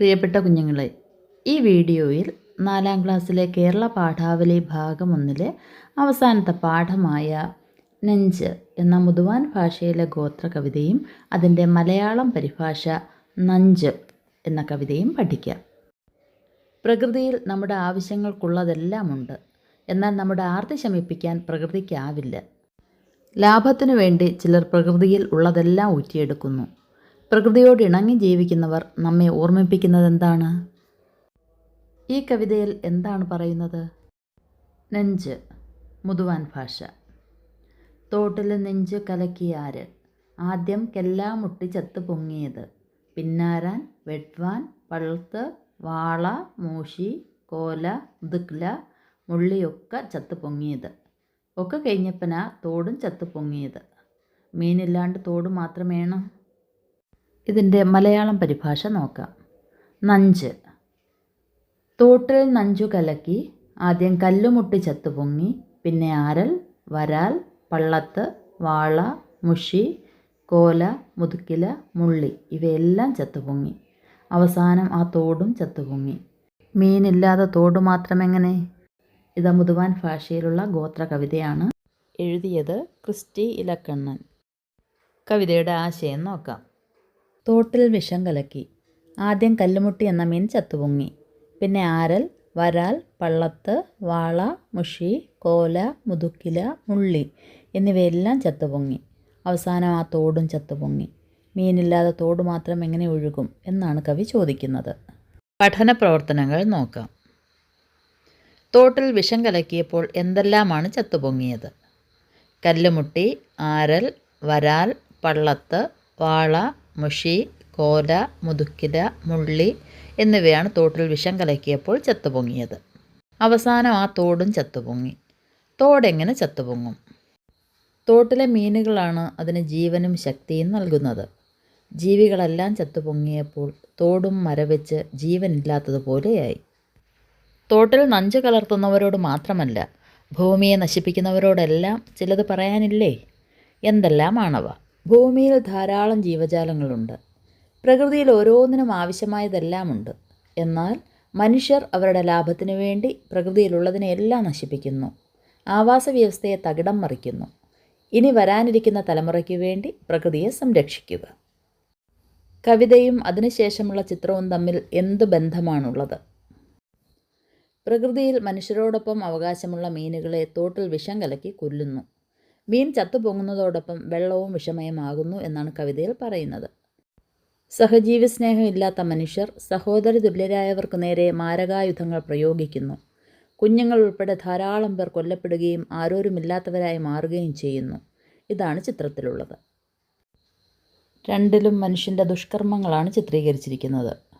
പ്രിയപ്പെട്ട കുഞ്ഞുങ്ങളെ ഈ വീഡിയോയിൽ നാലാം ക്ലാസ്സിലെ കേരള പാഠാവലി ഭാഗം ഒന്നിലെ അവസാനത്തെ പാഠമായ നെഞ്ച് എന്ന മുതുവാൻ ഭാഷയിലെ ഗോത്ര കവിതയും അതിന്റെ മലയാളം പരിഭാഷ നഞ്ച് എന്ന കവിതയും പഠിക്കാം. പ്രകൃതിയിൽ നമ്മുടെ ആവശ്യങ്ങൾക്കുള്ളതെല്ലാം ഉണ്ട്. എന്നാൽ നമ്മുടെ ആർത്തി ശമിപ്പിക്കാൻ പ്രകൃതിക്കാവില്ല. ലാഭത്തിനു വേണ്ടി ചിലർ പ്രകൃതിയിൽ ഉള്ളതെല്ലാം ഊറ്റിയെടുക്കുന്നു. പ്രകൃതിയോട് ഇണങ്ങി ജീവിക്കുന്നവർ നമ്മെ ഓർമ്മിപ്പിക്കുന്നത് എന്താണ് ഈ കവിതയിൽ എന്താണ് പറയുന്നത്? നെഞ്ച് മുതുവാൻ ഭാഷ. തോട്ടിൽ നെഞ്ച് കലക്കിയാര് ആദ്യം കെല്ലാം മുട്ടി ചത്ത് പൊങ്ങിയത്. പിന്നാരാൻ വെട്വാൻ പഴുത്ത് വാള മൂഷി കോല മുതുക്കില മുള്ളിയൊക്കെ ചത്ത് പൊങ്ങിയത്. ഒക്കെ കഴിഞ്ഞപ്പനാ തോടും ചത്ത് പൊങ്ങിയത്. മീനില്ലാണ്ട് തോട് മാത്രമേണോ. ഇതിന്റെ മലയാളം പരിഭാഷ നോക്കാം. നഞ്ച്. തോട്ടിൽ നഞ്ചു കലക്കി ആദ്യം കല്ലുമുട്ടി ചത്തുപൊങ്ങി പിന്നെ ആരൽ വരാൽ പള്ളത്ത് വാള മുഷി കോല മുതുക്കില മുള്ളി ഇവയെല്ലാം ചത്തുപൊങ്ങി അവസാനം ആ തോടും ചത്തുപൊങ്ങി മീനില്ലാതെ തോട് മാത്രമെങ്ങനെ? ഇത് മുതുവാൻ ഭാഷയിലുള്ള ഗോത്ര കവിതയാണ് എഴുതിയത് ക്രിസ്റ്റി ഇലക്കണ്ണൻ. കവിതയുടെ ആശയം നോക്കാം. തോട്ടിൽ വിഷം കലക്കി. ആദ്യം കല്ലുമുട്ടി എന്ന മീൻ ചത്തുപൊങ്ങി. പിന്നെ ആരൽ വരാൽ പള്ളത്ത് വാള മുഷി കോല മുതുക്കില മുള്ളി എന്നിവയെല്ലാം ചത്തുപൊങ്ങി. അവസാനം ആ തോടും ചത്തുപൊങ്ങി. മീനില്ലാതെ തോട് മാത്രം എങ്ങനെ ഒഴുകും എന്നാണ് കവി ചോദിക്കുന്നത്. പഠന പ്രവർത്തനങ്ങൾ നോക്കാം. തോട്ടിൽ വിഷം കലക്കിയപ്പോൾ എന്തെല്ലാമാണ് ചത്തുപൊങ്ങിയത്? കല്ലുമുട്ടി ആരൽ വരാൽ പള്ളത്ത് വാള മുഷി കോല മുതുക്കില മുള്ളി എന്നിവയാണ് തോട്ടിൽ വിഷം കലക്കിയപ്പോൾ ചത്തുപൊങ്ങിയത്. അവസാനം ആ തോടും ചത്തുപൊങ്ങി. തോടെങ്ങനെ ചത്തുപൊങ്ങും? തോട്ടിലെ മീനുകളാണ് അതിന് ജീവനും ശക്തിയും നൽകുന്നത്. ജീവികളെല്ലാം ചത്തുപൊങ്ങിയപ്പോൾ തോടും മരവെച്ച് ജീവനില്ലാത്തതുപോലെയായി തോട്ടിൽ നഞ്ചു കലർത്തുന്നവരോട് മാത്രമല്ല ഭൂമിയെ നശിപ്പിക്കുന്നവരോടെല്ലാം ചിലത് പറയാനില്ലേ? എന്തെല്ലാമാണവ? ഭൂമിയിൽ ധാരാളം ജീവജാലങ്ങളുണ്ട്. പ്രകൃതിയിൽ ഓരോന്നിനും ആവശ്യമായതെല്ലാമുണ്ട്. എന്നാൽ മനുഷ്യർ അവരുടെ ലാഭത്തിനു വേണ്ടി പ്രകൃതിയിലുള്ളതിനെയെല്ലാം നശിപ്പിക്കുന്നു. ആവാസ വ്യവസ്ഥയെ തകിടം മറിക്കുന്നു. ഇനി വരാനിരിക്കുന്ന തലമുറയ്ക്ക് വേണ്ടി പ്രകൃതിയെ സംരക്ഷിക്കുക. കവിതയും അതിനുശേഷമുള്ള ചിത്രവും തമ്മിൽ എന്ത് ബന്ധമാണുള്ളത്? പ്രകൃതിയിൽ മനുഷ്യരോടൊപ്പം അവകാശമുള്ള മീനുകളെ തോട്ടിൽ വിഷം കലക്കി കൊല്ലുന്നു. മീൻ ചത്തുപൊങ്ങുന്നതോടൊപ്പം വെള്ളവും വിഷമയമാകുന്നു എന്നാണ് കവിതയിൽ പറയുന്നത്. സഹജീവി സ്നേഹമില്ലാത്ത മനുഷ്യർ സഹോദര തുല്യരായവർക്ക് നേരെ മാരകായുധങ്ങൾ പ്രയോഗിക്കുന്നു. കുഞ്ഞുങ്ങൾ ഉൾപ്പെടെ ധാരാളം പേർ കൊല്ലപ്പെടുകയും ആരോരുമില്ലാത്തവരായി മാറുകയും ചെയ്യുന്നു. ഇതാണ് ചിത്രത്തിലുള്ളത്. രണ്ടിലും മനുഷ്യന്റെ ദുഷ്കർമ്മങ്ങളാണ് ചിത്രീകരിച്ചിരിക്കുന്നത്.